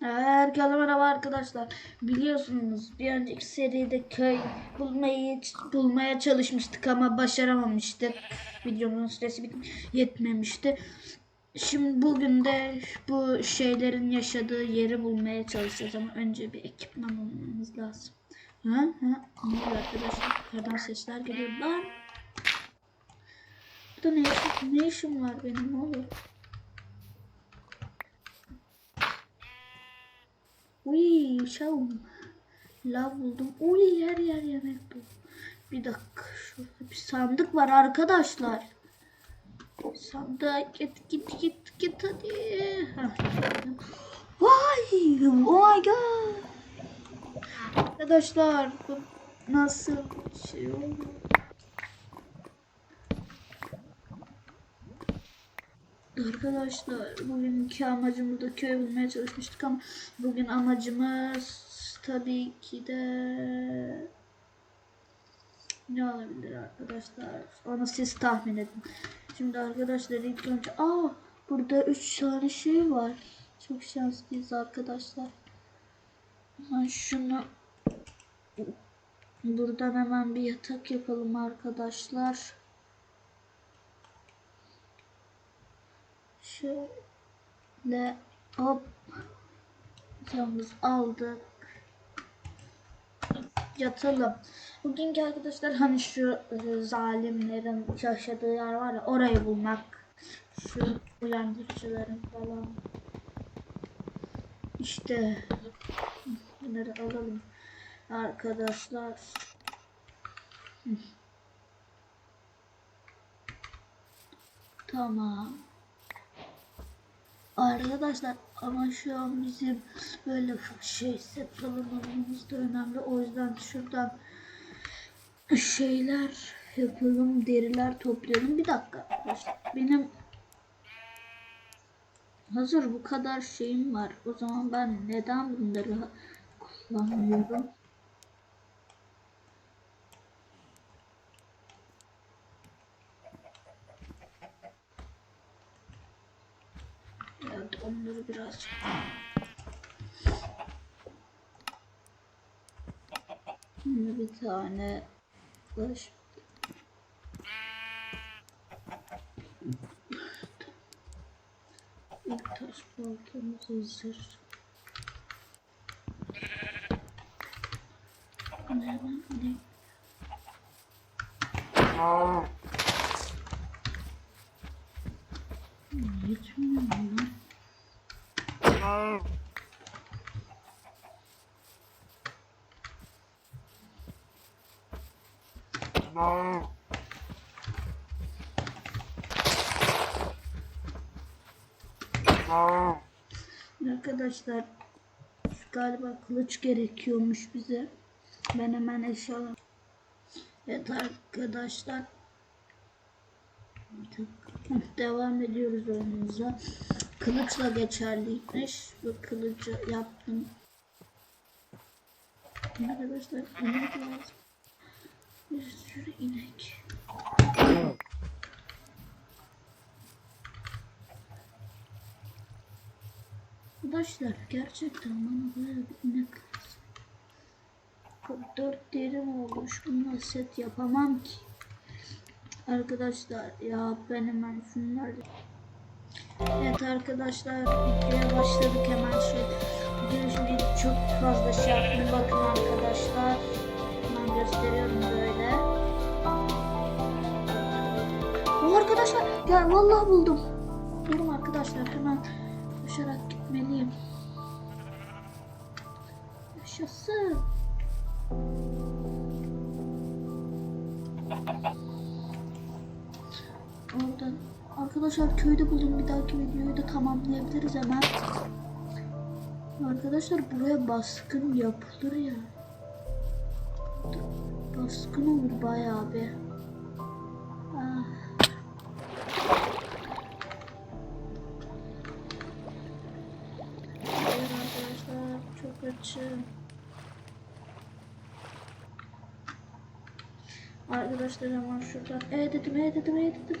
Herkese merhaba arkadaşlar. Biliyorsunuz bir önceki seride köy bulmayı bulmaya çalışmıştık ama başaramamıştık. Videonun süresi yetmemişti. Şimdi bugün de bu şeylerin yaşadığı yeri bulmaya çalışacağız ama önce bir ekipman bulmamız lazım. Ha ha ne oluyor arkadaşlar? Yukarıdan sesler geliyor. Lan! Burada ne, ne işim var benim ne? Uy şavum. Lav buldum. Uy yer yer yemek buldum. Bir dakika şurada bir sandık var arkadaşlar. Sandığa git git git git hadi. Vay oh my god. Arkadaşlar bu nasıl şey oldu? Arkadaşlar bugünkü amacımız da köy bulmaya çalışmıştık ama bugün amacımız tabii ki de ne olabilir arkadaşlar? Onu siz tahmin edin. Şimdi arkadaşlar ilk önce aa burada üç tane şey var. Çok şanslıyız arkadaşlar. Hemen şunu buradan hemen bir yatak yapalım arkadaşlar. Şöyle hop yatağımızı aldık. Yatalım. Bugünkü arkadaşlar hani şu e, zalimlerin yaşadığı yer var ya orayı bulmak. Şu uyandırıcıların falan. İşte bunları alalım arkadaşlar. Tamam. Arkadaşlar ama şu an bizim böyle şey set bulunmamız da önemli. O yüzden şuradan şeyler yapalım, deriler toplayalım. Bir dakika arkadaşlar. Benim hazır bu kadar şeyim var. O zaman ben neden bunları kullanmıyorum? Evet onları biraz Şimdi bir tane taş İlk taş baltamız hazır. Hemen gidelim. Yetmiyor mu lan? Arkadaşlar galiba kılıç gerekiyormuş bize. Ben hemen eşyalar. Evet arkadaşlar. Devam ediyoruz oyunumuza. Kılıçla geçerliymiş. Bu kılıcı yaptım. Arkadaşlar inek lazım. Bir sürü inek. Arkadaşlar gerçekten bana böyle bir inek lazım. 44 derim olmuş. Bununla set yapamam ki. Arkadaşlar ya ben hemen şunları Evet arkadaşlar videoya başladık hemen. Bugün şimdi çok fazla şey yaptım. Bakın arkadaşlar. Ben gösteriyorum böyle. Oh arkadaşlar ya vallahi buldum. Durun arkadaşlar hemen koşarak gitmeliyim. Yaşasın. Oradan arkadaşlar köyde buldum bir dahaki videoyu da tamamlayabiliriz hemen. Arkadaşlar buraya baskın yapılır ya. Baskın olur bayağı bir. Ah. Arkadaşlar çok açım. Arkadaşlar hemen şuradan E dedim E dedim E dedim.